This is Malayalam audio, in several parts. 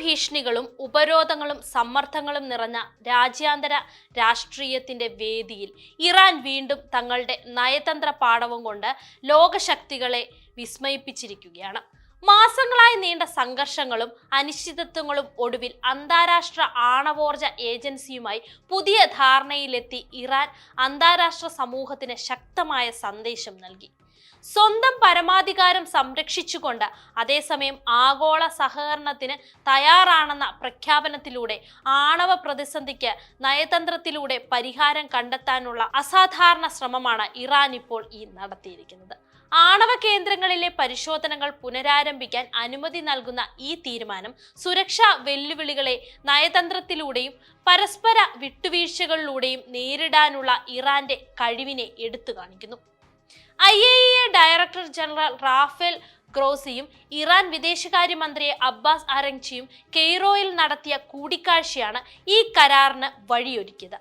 ഭീഷണികളും ഉപരോധങ്ങളും സമ്മർദ്ദങ്ങളും നിറഞ്ഞ രാജ്യാന്തര രാഷ്ട്രീയത്തിന്റെ വേദിയിൽ ഇറാൻ വീണ്ടും തങ്ങളുടെ നയതന്ത്ര പാഠവും കൊണ്ട് ലോകശക്തികളെ വിസ്മയിപ്പിച്ചിരിക്കുകയാണ്. മാസങ്ങളായി നീണ്ട സംഘർഷങ്ങളും അനിശ്ചിതത്വങ്ങളും ഒടുവിൽ അന്താരാഷ്ട്ര ആണവോർജ ഏജൻസിയുമായി പുതിയ ധാരണയിലെത്തി ഇറാൻ അന്താരാഷ്ട്ര സമൂഹത്തിന് ശക്തമായ സന്ദേശം നൽകി. സ്വന്തം പരമാധികാരം സംരക്ഷിച്ചുകൊണ്ട് അതേസമയം ആഗോള സഹകരണത്തിന് തയ്യാറാണെന്ന പ്രഖ്യാപനത്തിലൂടെ ആണവ പ്രതിസന്ധിക്ക് നയതന്ത്രത്തിലൂടെ പരിഹാരം കണ്ടെത്താനുള്ള അസാധാരണ ശ്രമമാണ് ഇറാൻ ഇപ്പോൾ ഈ നടത്തിയിരിക്കുന്നത്. ആണവ കേന്ദ്രങ്ങളിലെ പരിശോധനകൾ പുനരാരംഭിക്കാൻ അനുമതി നൽകുന്ന ഈ തീരുമാനം സുരക്ഷാ വെല്ലുവിളികളെ നയതന്ത്രത്തിലൂടെയും പരസ്പര വിട്ടുവീഴ്ചകളിലൂടെയും നേരിടാനുള്ള ഇറാന്റെ കഴിവിനെ എടുത്തു കാണിക്കുന്നു. I A E director general Rafael ക്രോസിയും Iran വിദേശകാര്യമന്ത്രി അബ്ബാസ് അരങ്ചിയും കെയ്റോയിൽ നടത്തിയ കൂടിക്കാഴ്ചയാണ് ഈ കരാറിന് വഴിയൊരുക്കിയത്.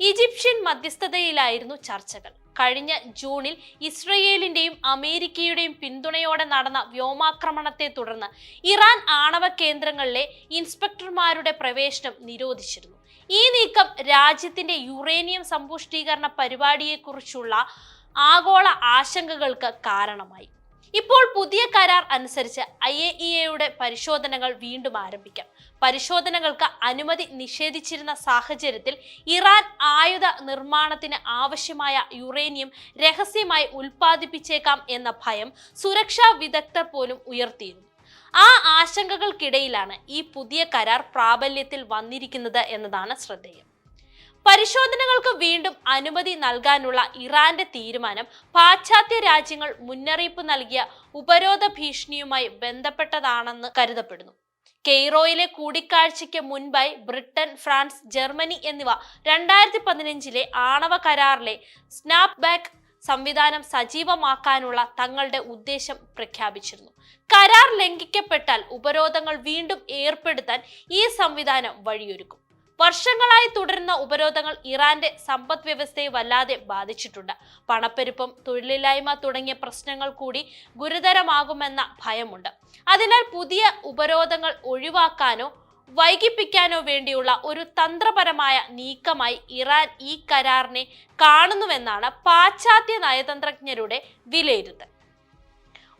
ഈജിപ്ഷ്യൻ മധ്യസ്ഥതയിലായിരുന്നു ചർച്ചകൾ. കഴിഞ്ഞ ജൂണിൽ ഇസ്രയേലിന്റെയും അമേരിക്കയുടെയും പിന്തുണയോടെ നടന്ന വ്യോമാക്രമണത്തെ തുടർന്ന് ഇറാൻ ആണവ കേന്ദ്രങ്ങളിലെ ഇൻസ്പെക്ടർമാരുടെ പ്രവേശനം നിരോധിച്ചിരുന്നു. ഈ നീക്കം രാജ്യത്തിന്റെ യുറേനിയം സമ്പുഷ്ടീകരണ പരിപാടിയെക്കുറിച്ചുള്ള ആഗോള ആശങ്കകൾക്ക് കാരണമായി. ഇപ്പോൾ പുതിയ കരാർ അനുസരിച്ച് ഐ എ ഇ എയുടെ പരിശോധനകൾ വീണ്ടും ആരംഭിക്കാം. പരിശോധനകൾക്ക് അനുമതി നിഷേധിച്ചിരുന്ന സാഹചര്യത്തിൽ ഇറാൻ ആയുധ നിർമ്മാണത്തിന് ആവശ്യമായ യുറേനിയം രഹസ്യമായി ഉൽപ്പാദിപ്പിച്ചേക്കാം എന്ന ഭയം സുരക്ഷാ വിദഗ്ധർ പോലും ഉയർത്തിയിരുന്നു. ആ ആശങ്കകൾക്കിടയിലാണ് ഈ പുതിയ കരാർ പ്രാബല്യത്തിൽ വന്നിരിക്കുന്നത് എന്നതാണ് ശ്രദ്ധേയം. പരിശോധനകൾക്ക് വീണ്ടും അനുമതി നൽകാനുള്ള ഇറാന്റെ തീരുമാനം പാശ്ചാത്യ രാജ്യങ്ങൾ മുന്നറിയിപ്പ് നൽകിയ ഉപരോധ ഭീഷണിയുമായി ബന്ധപ്പെട്ടതാണെന്ന് കരുതപ്പെടുന്നു. കെയ്റോയിലെ കൂടിക്കാഴ്ചയ്ക്ക് മുൻപായി ബ്രിട്ടൻ ഫ്രാൻസ് ജർമ്മനി എന്നിവ രണ്ടായിരത്തി പതിനഞ്ചിലെ ആണവ കരാറിലെ സ്നാപ് ബാക്ക് സംവിധാനം സജീവമാക്കാനുള്ള തങ്ങളുടെ ഉദ്ദേശം പ്രഖ്യാപിച്ചിരുന്നു. കരാർ ലംഘിക്കപ്പെട്ടാൽ ഉപരോധങ്ങൾ വീണ്ടും ഏർപ്പെടുത്താൻ ഈ സംവിധാനം വഴിയൊരുക്കും. വർഷങ്ങളായി തുടരുന്ന ഉപരോധങ്ങൾ ഇറാന്റെ സമ്പദ് വ്യവസ്ഥയെ വല്ലാതെ ബാധിച്ചിട്ടുണ്ട്. പണപ്പെരുപ്പം തൊഴിലില്ലായ്മ തുടങ്ങിയ പ്രശ്നങ്ങൾ കൂടി ഗുരുതരമാകുമെന്ന ഭയമുണ്ട്. അതിനാൽ പുതിയ ഉപരോധങ്ങൾ ഒഴിവാക്കാനോ വൈകിപ്പിക്കാനോ വേണ്ടിയുള്ള ഒരു തന്ത്രപരമായ നീക്കമായി ഇറാൻ ഈ കരാറിനെ കാണുന്നുവെന്നാണ് പാശ്ചാത്യ നയതന്ത്രജ്ഞരുടെ വിലയിരുത്തൽ.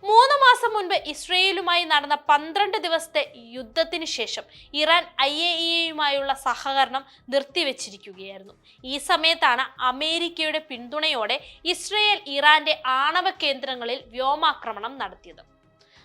മൂന്ന് മാസം മുൻപ് ഇസ്രയേലുമായി നടന്ന പന്ത്രണ്ട് ദിവസത്തെ യുദ്ധത്തിന് ശേഷം ഇറാൻ ഐ എ ഇയുമായുള്ള സഹകരണം നിർത്തിവെച്ചിരിക്കുകയായിരുന്നു. ഈ സമയത്താണ് അമേരിക്കയുടെ പിന്തുണയോടെ ഇസ്രയേൽ ഇറാന്റെ ആണവ കേന്ദ്രങ്ങളിൽ വ്യോമാക്രമണം നടത്തിയത്.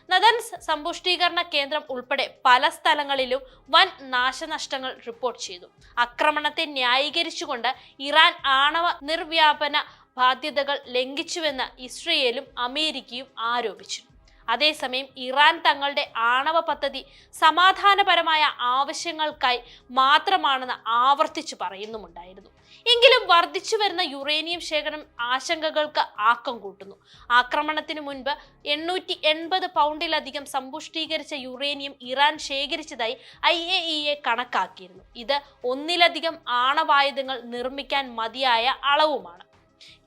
നദൻസ് സമ്പുഷ്ടീകരണ കേന്ദ്രം ഉൾപ്പെടെ പല സ്ഥലങ്ങളിലും വൻ നാശനഷ്ടങ്ങൾ റിപ്പോർട്ട് ചെയ്തു. ആക്രമണത്തെ ന്യായീകരിച്ചുകൊണ്ട് ഇറാൻ ആണവ നിർവ്യാപന ബാധ്യതകൾ ലംഘിച്ചുവെന്ന് ഇസ്രയേലും അമേരിക്കയും ആരോപിച്ചു. അതേസമയം ഇറാൻ തങ്ങളുടെ ആണവ പദ്ധതി സമാധാനപരമായ ആവശ്യങ്ങൾക്കായി മാത്രമാണെന്ന് ആവർത്തിച്ചു പറയുന്നുമുണ്ടായിരുന്നു. എങ്കിലും വർദ്ധിച്ചു വരുന്ന യുറേനിയം ശേഖരം ആശങ്കകൾക്ക് ആക്കം കൂട്ടുന്നു. ആക്രമണത്തിന് മുൻപ് എണ്ണൂറ്റി എൺപത് പൗണ്ടിലധികം സമ്പുഷ്ടീകരിച്ച യുറേനിയം ഇറാൻ ശേഖരിച്ചതായി ഐ എ ഇ എ കണക്കാക്കിയിരുന്നു. ഇത് ഒന്നിലധികം ആണവായുധങ്ങൾ നിർമ്മിക്കാൻ മതിയായ അളവുമാണ്.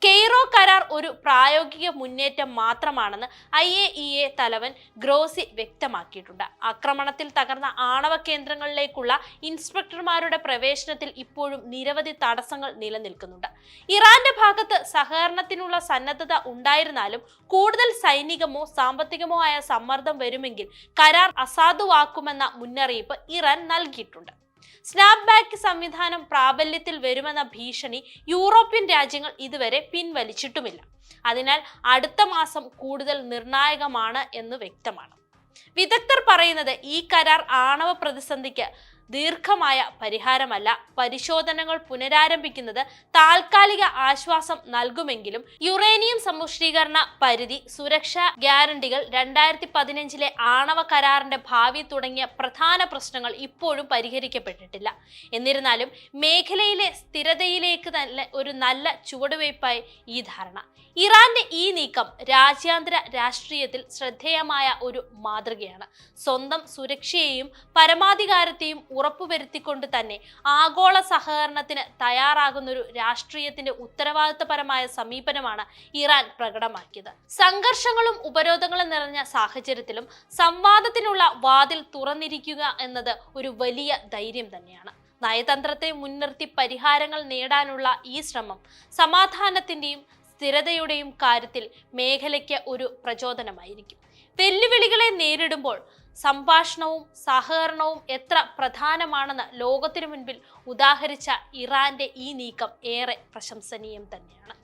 കെയ്റോ കരാർ ഒരു പ്രായോഗിക മുന്നേറ്റം മാത്രമാണെന്ന് ഐ എ ഇ എ തലവൻ ഗ്രോസി വ്യക്തമാക്കിയിട്ടുണ്ട്. ആക്രമണത്തിൽ തകർന്ന ആണവ കേന്ദ്രങ്ങളിലേക്കുള്ള ഇൻസ്പെക്ടർമാരുടെ പ്രവേശനത്തിൽ ഇപ്പോഴും നിരവധി തടസ്സങ്ങൾ നിലനിൽക്കുന്നുണ്ട്. ഇറാന്റെ ഭാഗത്ത് സഹകരണത്തിനുള്ള സന്നദ്ധത ഉണ്ടായിരുന്നാലും കൂടുതൽ സൈനികമോ സാമ്പത്തികമോ ആയ സമ്മർദ്ദം വരുമെങ്കിൽ കരാർ അസാധുവാക്കുമെന്ന മുന്നറിയിപ്പ് ഇറാൻ നൽകിയിട്ടുണ്ട്. സ്നാപ്പ് ബാക്ക് സംവിധാനം പ്രാബല്യത്തിൽ വരുമെന്ന ഭീഷണി യൂറോപ്യൻ രാജ്യങ്ങൾ ഇതുവരെ പിൻവലിച്ചിട്ടുമില്ല. അതിനാൽ അടുത്ത മാസം കൂടുതൽ നിർണായകമാണ് എന്ന് വ്യക്തമാണ്. വിദഗ്ധർ പറയുന്നത് ഈ കരാർ ആണവ പ്രതിസന്ധിക്ക് ദീർഘമായ പരിഹാരമല്ല. പരിശോധനകൾ പുനരാരംഭിക്കുന്നത് താൽക്കാലിക ആശ്വാസം നൽകുമെങ്കിലും യുറേനിയം സമ്പുഷ്ടീകരണ പരിധി സുരക്ഷാ ഗ്യാരണ്ടികൾ രണ്ടായിരത്തി പതിനഞ്ചിലെ ആണവ കരാറിന്റെ ഭാവി തുടങ്ങിയ പ്രധാന പ്രശ്നങ്ങൾ ഇപ്പോഴും പരിഹരിക്കപ്പെട്ടിട്ടില്ല. എന്നിരുന്നാലും മേഖലയിലെ സ്ഥിരതയിലേക്ക് തന്നെ ഒരു നല്ല ചുവടുവയ്പായി ഈ ധാരണ. ഇറാന്റെ ഈ നീക്കം രാജ്യാന്തര രാഷ്ട്രീയത്തിൽ ശ്രദ്ധേയമായ ഒരു മാതൃകയാണ്. സ്വന്തം സുരക്ഷയെയും പരമാധികാരത്തെയും ഉറപ്പുവരുത്തിക്കൊണ്ട് തന്നെ ആഗോള സഹകരണത്തിന് തയ്യാറാകുന്ന ഒരു രാഷ്ട്രീയത്തിന്റെ ഉത്തരവാദിത്തപരമായ സമീപനമാണ് ഇറാൻ പ്രകടമാക്കിയത്. സംഘർഷങ്ങളും ഉപരോധങ്ങളും നിറഞ്ഞ സാഹചര്യത്തിലും സംവാദത്തിനുള്ള വാതിൽ തുറന്നിരിക്കുക എന്നത് ഒരു വലിയ ധൈര്യം തന്നെയാണ്. നയതന്ത്രത്തെ മുൻനിർത്തി പരിഹാരങ്ങൾ നേടാനുള്ള ഈ ശ്രമം സമാധാനത്തിന്റെയും സ്ഥിരതയുടെയും കാര്യത്തിൽ മേഖലയ്ക്ക് ഒരു പ്രചോദനമായിരിക്കും. വെല്ലുവിളികളെ നേരിടുമ്പോൾ സംഭാഷണവും സഹകരണവും എത്ര പ്രധാനമാണെന്ന് ലോകത്തിനു മുൻപിൽ ഉദാഹരിച്ച ഇറാന്റെ ഈ നീക്കം ഏറെ പ്രശംസനീയം തന്നെയാണ്.